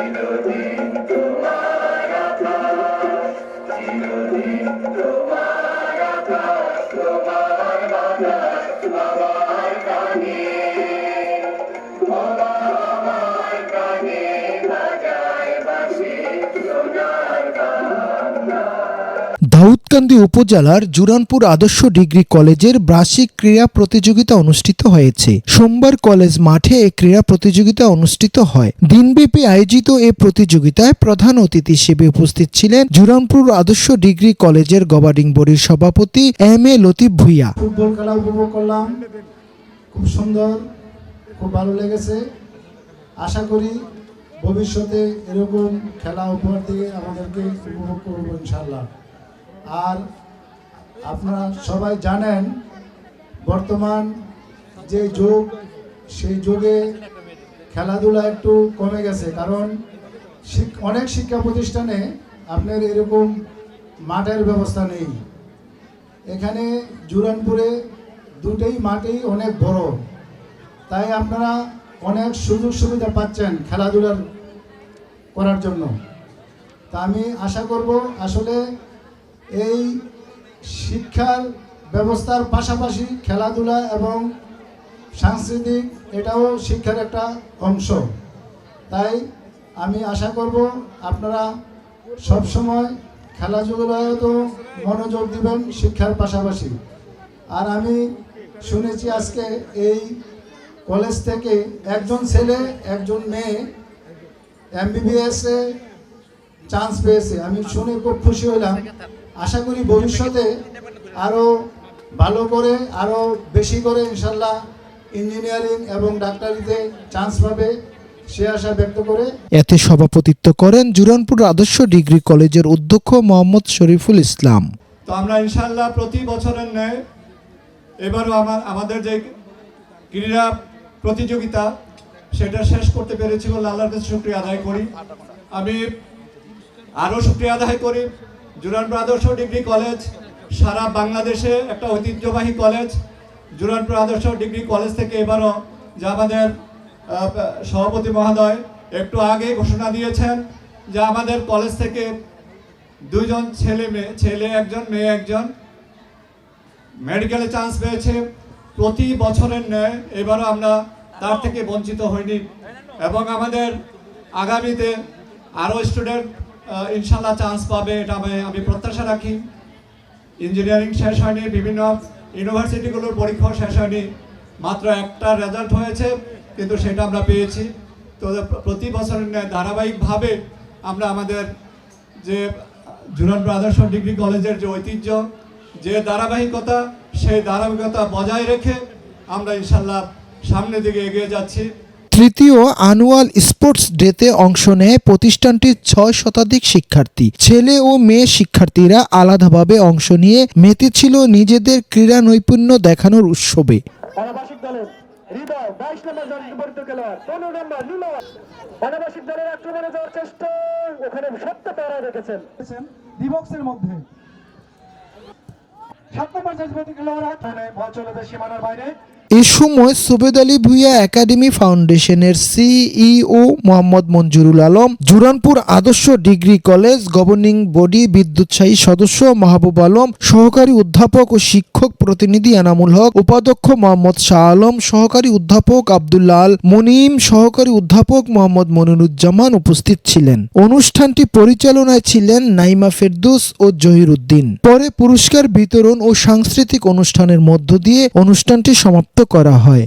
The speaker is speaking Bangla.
চিরদিন তোমার আকাশ চিরদিন তোমার আকাশ তোমার বাতাস দাউদকান্দি উপজেলার জুরানপুর আদর্শ ডিগ্রি কলেজের বার্ষিক ক্রীড়া প্রতিযোগিতা অনুষ্ঠিত হয়েছে। সোমবার কলেজ মাঠে এই ক্রীড়া প্রতিযোগিতা অনুষ্ঠিত হয়। দিনব্যাপী আয়োজিত এ প্রতিযোগিতায় প্রধান অতিথি হিসেবে উপস্থিত ছিলেন জুরানপুর আদর্শ ডিগ্রি কলেজের গভর্নিং বডির সভাপতি M A Latif Bhuiyan. Football খেলা উপভোগ করলাম। খুব সুন্দর, খুব ভালো লেগেছে। আশা করি ভবিষ্যতে এরকম খেলা উপহার দিয়ে আমাদেরকে উপভোগ করব ইনশাল্লাহ আর আপনারা সবাই জানেন, বর্তমান যে যুগ, সেই যুগে খেলাধুলা একটু কমে গেছে। কারণ অনেক শিক্ষা প্রতিষ্ঠানে আপনার এরকম মাঠের ব্যবস্থা নেই। এখানে জুরানপুরে দুটোই মাঠেই অনেক বড়। তাই আপনারা অনেক সুযোগ সুবিধা পাচ্ছেন খেলাধুলার করার জন্য। তা আমি আশা করব, আসলে এই শিক্ষার ব্যবস্থার পাশাপাশি খেলাধুলা এবং সাংস্কৃতিক এটাও শিক্ষার একটা অংশ। তাই আমি আশা করব আপনারা সব সময় খেলাধুলায় তো মনোযোগ দিবেন শিক্ষার পাশাপাশি। আর আমি শুনেছি আজকে এই কলেজ থেকে একজন ছেলে, একজন মেয়ে এমবিবিএসে চান্স পেয়েছে। আমি শুনে খুব খুশি হলাম আশা করি ভবিষ্যতে আরও ভালো করে আরও বেশি করে ইনশাল্লাহ ইঞ্জিনিয়ারিং এবং ডাক্তারিতে চান্স পাবে সে আশা ব্যক্ত করে। এতে সভাপতিত্ব করেন জুরানপুর আদর্শ ডিগ্রি কলেজের অধ্যক্ষ মোহাম্মদ শরীফুল ইসলাম। তো আমরা ইনশাল্লাহ প্রতি বছরের ন্যায় এবারও আমার আমাদের যে ক্রীড়া প্রতিযোগিতা সেটা শেষ করতে পেরেছি বলে আল্লাহর কাছে শুক্রিয়া আদায় করি। আমি আরও শুক্রিয়া আদায় করি। জুরানপুর আদর্শ ডিগ্রি কলেজ, সারা বাংলাদেশে একটা ঐতিহ্যবাহী college. Juranpur Adarsha degree college থেকে এবারও যে আমাদের সভাপতি মহোদয় একটু আগে ঘোষণা দিয়েছেন যে আমাদের কলেজ থেকে দুইজন ছেলে মেয়ে, ছেলে একজন, মেয়ে একজন মেডিকেলে চান্স পেয়েছে। প্রতি বছরের ন্যায় এবারও আমরা তার থেকে বঞ্চিত হইনি। এবং আমাদের আগামীতে আরও স্টুডেন্ট ইনশাল্লাহ চান্স পাবে, এটা আমি আমি প্রত্যাশা রাখি। ইঞ্জিনিয়ারিং শেষ হয়নি, বিভিন্ন ইউনিভার্সিটিগুলোর পরীক্ষাও শেষ হয়নি। মাত্র একটা রেজাল্ট হয়েছে, কিন্তু সেটা আমরা পেয়েছি। তো প্রতি বছরের ন্যায় ধারাবাহিকভাবে আমরা আমাদের যে জুরানপুর আদর্শ ডিগ্রি কলেজের যে ঐতিহ্য, যে ধারাবাহিকতা, সেই ধারাবাহিকতা বজায় রেখে আমরা ইনশাল্লাহ সামনের দিকে এগিয়ে যাচ্ছি। তৃতীয় আনুয়াল স্পোর্টস ডেতে অংশ নেয় প্রতিষ্ঠানটির ছয় শতাধিক শিক্ষার্থী। ছেলে ও মেয়ে শিক্ষার্থীরা আলাদাভাবে অংশ নিয়ে মেতেছিল নিজেদের ক্রীড়া নৈপুণ্য দেখানোর উৎসবে। হৃদয় বাইশ নম্বর জাতীয় পরিচিত খেলোয়াড় পনেরো নম্বর নীলয় অনাবাসিক দলের আক্রমণে যাওয়ার চেষ্টা ওখানে সত্য তারা রেখেছেন। দিবক্সের মধ্যে। সাত নম্বর জাতীয় খেলোয়াড় বল চলে সীমানার বাইরে। এ সময় সুবেদ আলী ভুইয়া একাডেমি ফাউন্ডেশনের CEO Mohammad Manjurul Alam, Juranpur Adarsha degree college governing body বিদ্যুৎসাহী সদস্য মাহবুব আলম, সহকারী অধ্যাপক ও শিক্ষক প্রতিনিধি এনামুল হক, উপাধ্যক্ষ মোহাম্মদ শাহ আলম, সহকারী অধ্যাপক আব্দুল্লাহ আল মুনিম, সহকারী অধ্যাপক মোহাম্মদ মনিরুজ্জামান উপস্থিত ছিলেন। অনুষ্ঠানটি পরিচালনায় ছিলেন নাইমা ফেরদুস ও জহির উদ্দিন পরে পুরস্কার বিতরণ ও সাংস্কৃতিক অনুষ্ঠানের মধ্য দিয়ে অনুষ্ঠানটি সমাপ্ত করা হয়।